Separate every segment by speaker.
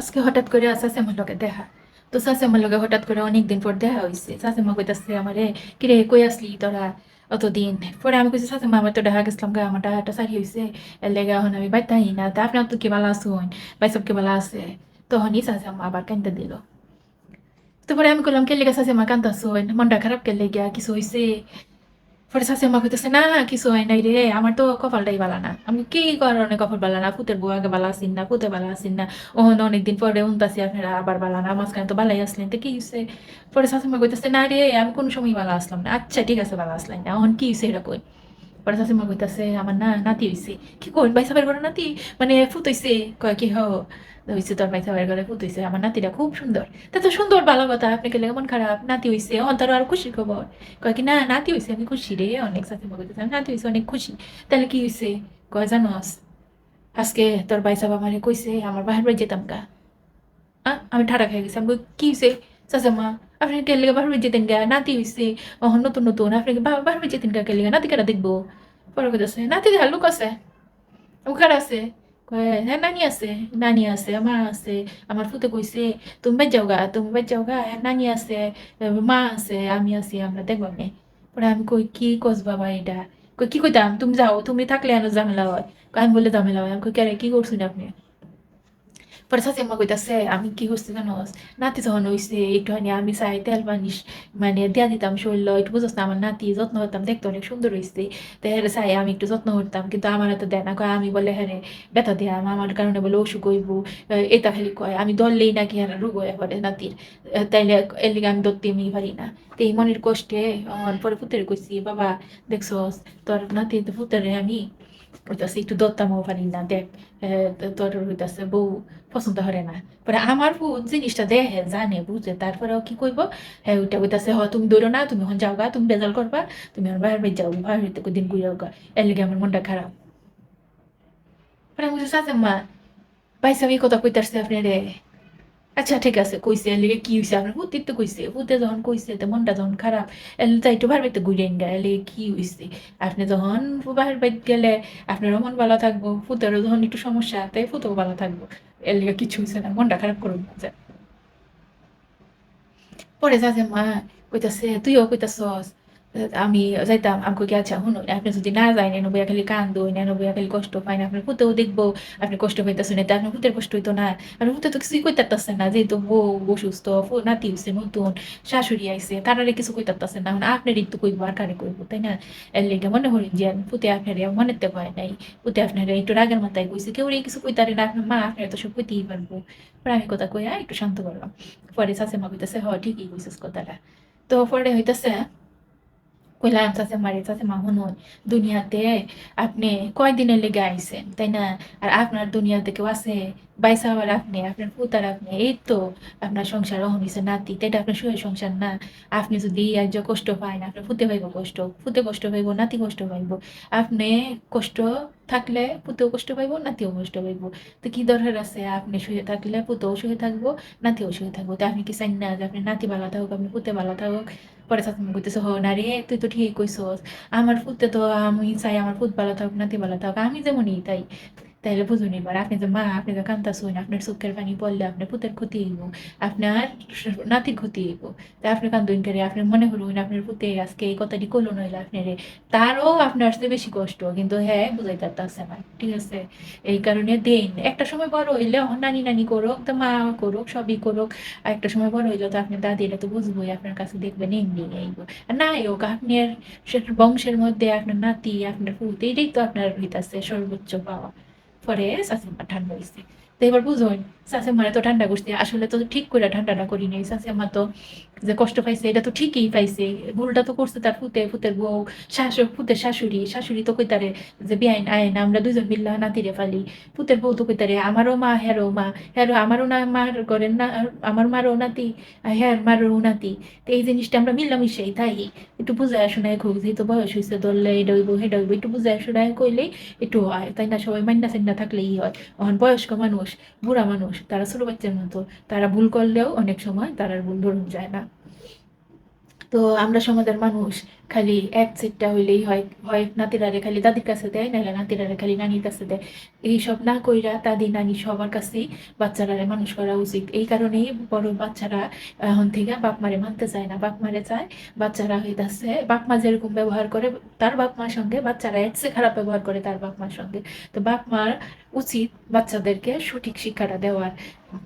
Speaker 1: আজকে হঠাৎ করে চাচামার লগে দেখা। তো চাচামার লগে হঠাৎ করে অনেকদিন পর দেখা হয়েছে চাচামা কইতাছে আমারে কিরে কই আসলি তোরা অতদিন? পরে আমি কইছি চাচামা আমার তো দেখা গেছিলাম গা, আমার টাকাটা সারি হয়েছে এর লেগে এখন আমি বাইতে আহি না। তা আপনার তো কি ভালো আসুন ভাই সব কি ভালো আছে? তখনই চাচামা আবার কান্দতে দিল। তারপরে আমি করলাম কে লেগে চাচামা কান্দাছুন মনটা খারাপ কে লেগে কিছু হয়েছে পরে চাচামা কইতেছে না কিছু হয় নাই রে আমার তো কপালটাই বালা না। আমি কি কারণে কপাল বালা না? ফুতের বউ আগে বালা আসিন না ফুতে বালা আসিন না। ওহন অনেকদিন পরে উনতাছি আপনারা আবার বালা না মাঝখানে তো বালাই আসলেন। তো কি হয়েছে পরে চাচামা কইতেছে না রে আমি কোনো সময় বালা আসলাম না। আচ্ছা ঠিক আছে, বালা আসলাম না। ওহন কি হয়েছে এটা কই? পরে চাচামা কইতাছে আমার না, নাতি হয়েছে কি কই বাইসা বের করে নাতি? মানে ফুট হইছে কয় কি হ। হয়েছে তোর বাইসা বের করে ফুট হইছে আমার নাতিটা খুব সুন্দর। তা তো সুন্দর ভালো কথা আপনি গেলে মন খারাপ। নাতি হইছে, অন্তর আর খুশির খবর। কয় কি, না, নাতি হইছে, আমি খুশি রে, অনেক কইতেছে আমি নাতি হইছে, অনেক খুশি। তাহলে কি হইছে? কয়, জানস, আজকে তোর বাইসা বাবারে কইছে, আমার বাহির বাড়ি যেতাম গা। আমি ঠাড়া খেয়ে গেছি। আমি কি হয়েছে চাচামা আপনি কেলে বাহির বাড়ি যেতেন গা? নাতি হয়েছে অহন নতুন নতুন আপনি কি বাহির বাড়ি যেতেন গা কেলে নাতি কেটা দেখব? পরে কইতেছে, নাতি দেখা লোক আছে, ওখানে আছে। হ্যাঁ নানি আছে নানি আছে আমার আছে আমার ফুতে কইছে তুমি বাদ যাও গা তুমি বাদ যাও গা হ্যাঁ, নানি আছে মা আছে আমি আছি আমরা দেখব আমি পরে আমি কই কি কস বাবা এটা কই কি কইতাম তুমি যাও তুমি থাকলে আনো ঝামেলা হয় আমি বলে ঝামেলা হয় আমি কই কে কি করছেন আপনি পরে সাথে মা কইতাছে আমি কি করছি জানোস নাতি যখন হইছে একটুখানি আমি চাই তেল মানিস মানে দিয়া দিতাম শরীর একটু বুঝছ না আমার নাতি যত্ন করতাম দেখতে অনেক সুন্দর হইছে তো চাই আমি একটু যত্ন করতাম কিন্তু আমার এত দেয় না কয় আমি বলে হ্যাঁ ব্যথা দিয়া আমার কারণে বলে অসুখ হইব এটা খালি কয় আমি ধরলেই নাকি হ্যাঁ রোগ হয়ে পড়ে নাতির তাইলে এর আমি ধরতে আমি পারি না তো এই মনের কষ্টে আমার পরে পুতের কইছি বাবা দেখছস তোর নাতি পুতেরে আমি ওইটাছে একটু দত্তামও পারি না দেখ তোর হইতাছে বউ পছন্দ করে না। পরে আমার বোন জিনিসটা দেখে, জানে, বুঝে, তারপরেও কি করব হ্যাঁ ওইটা কইতাছে, হ, তুমি দৌড়ো না, তুমি এখন যাও গা, তুমি বেজাল করবা, তুমি আমার বাইরে বাইরে যাও বাইরে হইতে দিন ঘুরে গা। এর লেগে আমার মনটা খারাপ। পরে আমি বলছি সাথে মা বাইসা আমি কথা কইতারছে আপনারে? আচ্ছা ঠিক আছে, কইছে এর কি হইছে? আপনার ভূতির তো কইছে ভূতে যখন কইছে তো মনটা যখন খারাপ এর তাই একটু বাইরে ঘুরে গা এর কি হইছে? আপনি যখন বাইরে বাইরে গেলে আপনারও মন ভালো থাকব ফুতেরও যখন একটু সমস্যা, তাই ফুতেও ভালো থাকব। এর লেগে কিছু হইছে না, মনটা খারাপ করুন পরে যাচ্ছে মা কইতাছে, তুইও কইতাছস আমি যাইতাম, আমি কই কি আচ্ছা শুনুন, আপনি যদি না যাই নেন বইয়া খালি কান্দো নেন বইয়া খালি কষ্ট পাই না আপনার পুতেও দেখব, আপনি কষ্ট পাইতেছেন না আপনার পুতের কষ্ট হইতো না, আপনার পুতে তো কিছুই কইতারতেছে না, যেহেতু বউ অসুস্থ নাতি হইছে নতুন, শাশুড়ি আইছে, তারারে কিছু কইতারতেছে না আপনার একটু কইবো, আর কারে কইবো, তাই না? এর লেগে মনে করি যে পুতে আপনার মনেতে ভয় নাই পুতে আপনার একটু রাগের মাথায় কইছে, কেউ কিছু কইতারে না, আপনার মা আপনার তো সব কইতেই পারব, পরে আমি কথা কইয়া একটু শান্ত করলাম, পরে চাচে মা কইতেছে, হ, ঠিকই কইছিস কথাটা, তো পরে হইতেছে কইলাম চাচে মারি চাচে মা শুনুন দুনিয়াতে আপনি কয়দিনের লেগে আইছেন, তাই না? আর আপনার দুনিয়াতে কেউ আছে বাইসা আবার আপনি আপনার পুতার আপনি এই তো আপনার সংসার অহন হইছে নাতি এটা আপনার শুয়ে সংসার না। আপনি যদি আজ কষ্ট পায় না আপনার ফুতে পাইব কষ্ট ফুতে কষ্ট পাইব, নাতি কষ্ট পাইব। আপনি কষ্ট থাকলে পুতেও কষ্ট পাইব, নাতিও কষ্ট পাইব। তো কি দরকার আছে? আপনি শুয়ে থাকলে পুতেও শুয়ে থাকব, নাতিও শুয়ে থাকব। তো আপনি কি চান না যে আপনি নাতি ভালো থাকুক আপনি পুতে ভালো থাকুক? পরে চাচমা কইতেছে, হ না রে, তুই তো ঠিক কইছস। আমার ফুতে তো আমি চাই, আমার ফুট ভালো থাকুক, নাতি ভালো থাকুক। আমি যেমনই তাই। তাইলে বুঝুন এবার আপনি তো মা আপনি তো কান্তাছুন আপনার চোখের পানি পড়লে আপনার পুতের ক্ষতি হইব আপনার নাতির ক্ষতি হইব তা আপনি কান্দুন করে আপনি মনে করুন আপনার পুতে আজকে এই কথাটি কলো নইলে আপনারে তারও আপনার সাথে বেশি কষ্ট কিন্তু হ্যাঁ বুঝাই তারতাছে না ঠিক আছে এই কারণে দেন একটা সময় বড় হইলে নানি নানি করুক তো মা করুক সবই করুক আর একটা সময় বড় হইলে তো আপনার দাদিরা তো বুঝবোই আপনার কাছে দেখবেন এমনি এইব না হোক আপনার বংশের মধ্যে আপনার নাতি আপনার পুত এটাই তো আপনার হইতাছে সর্বোচ্চ পাওয়া পরে শাশুমা ঠান্ডা হয়েছে তো এবার বুঝুন শাশুমারে তো ঠান্ডা করছে, আসলে তো ঠিক করে ঠান্ডাটা করি নাই। শাশুমা তো যে কষ্ট পাইছে, এটা তো ঠিকই পাইছে, ভুলটা তো করছে তার ফুতে, ফুতের বউ শাশুড় ফুতের শাশুড়ি শাশুড়ি তো কইতারে যে বিআইন, আইন, আমরা দুজন মিল্লা নাতিরে ফালি। পুতের বউ তো কইতারে, আমারও মা হেরো মা হেরো আমারও না, মার ঘরের না, আমার মারও নাতি হ্যার মারও নাতি। তো এই জিনিসটা আমরা মিলামিশাই, তাই? একটু বুঝায় শোনায় খুব যেহেতু বয়স হয়েছে ধরলে এটা হইব হেটা হইব। একটু বুঝায় শোনায় কইলেই একটু হয়, তাই না? সবাই মান্না সান্না থাকলেই হয়। এখন বয়স্ক মানুষ বুড়া মানুষ, তারা ছোট বাচ্চার মতো, তারা ভুল করলেও অনেক সময় তারা ভুল ধরুন যায় না। তো আমরা সমাজের মানুষ খালি এক সেটটা হইলেই হয় হয় নাতিরারে খালি দাদির কাছে দেয় নাহলে নাতিরারে খালি নানির কাছে দেয়। এইসব না কইরা দাদি, নানি সবার কাছেই বাচ্চারারে মানুষ করা উচিত। এই কারণেই বড় বাচ্চারা এখন থেকে বাপ মারে মানতে চায় না। বাপ মারে চায় বাচ্চারা হইতাছে, বাপ মা যেরকম ব্যবহার করে, তার বাপ মার সঙ্গে বাচ্চারা চেয়ে খারাপ ব্যবহার করে তার বাপ মার সঙ্গে। তো বাপ মার উচিত বাচ্চাদেরকে সঠিক শিক্ষাটা দেওয়ার।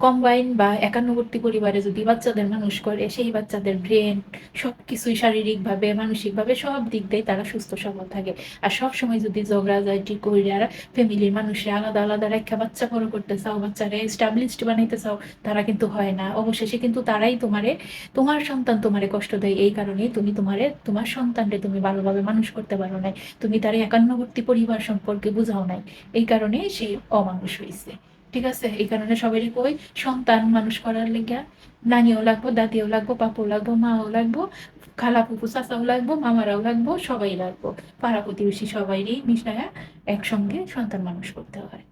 Speaker 1: কম্বাইন বা একান্নবর্তী পরিবারে যদি বাচ্চাদের মানুষ করে, সেই বাচ্চাদের ব্রেন সব কিছুই শারীরিকভাবে মানসিকভাবে সব দিক দিয়ে তারা সুস্থ সবল থাকে। আর সব সময় যদি ঝগড়া জাইটি কইরা ফ্যামিলির মানুষে আলাদা আলাদা রেখা বাচ্চা বড় করতে চাও, বাচ্চারে এস্টাবলিশড বানাইতে চাও, তারা কিন্তু হয় না। অবশেষে কিন্তু তারাই তোমারে, তোমার সন্তান তোমারে কষ্ট দেয়। এই কারণেই তুমি তোমারে, তোমার সন্তানকে তুমি ভালোভাবে মানুষ করতে পারো নাই। তুমি তার একান্নবর্তী পরিবার সম্পর্কে বুঝাও নাই। এই কারণে সে অমানুষ হয়েছে ঠিক আছে? এই কারণে সবারই কই, সন্তান মানুষ করার লেগে, নানিও লাগবো, দাদিও লাগবো, পাপুও লাগবো, মাও লাগবো খালা ফুপু চাচাও লাগবো, মামারাও লাগবো, সবাই লাগবো। পাড়া প্রতিবেশী সবাইরই মিশায়া একসঙ্গে সন্তান মানুষ করতে হয়।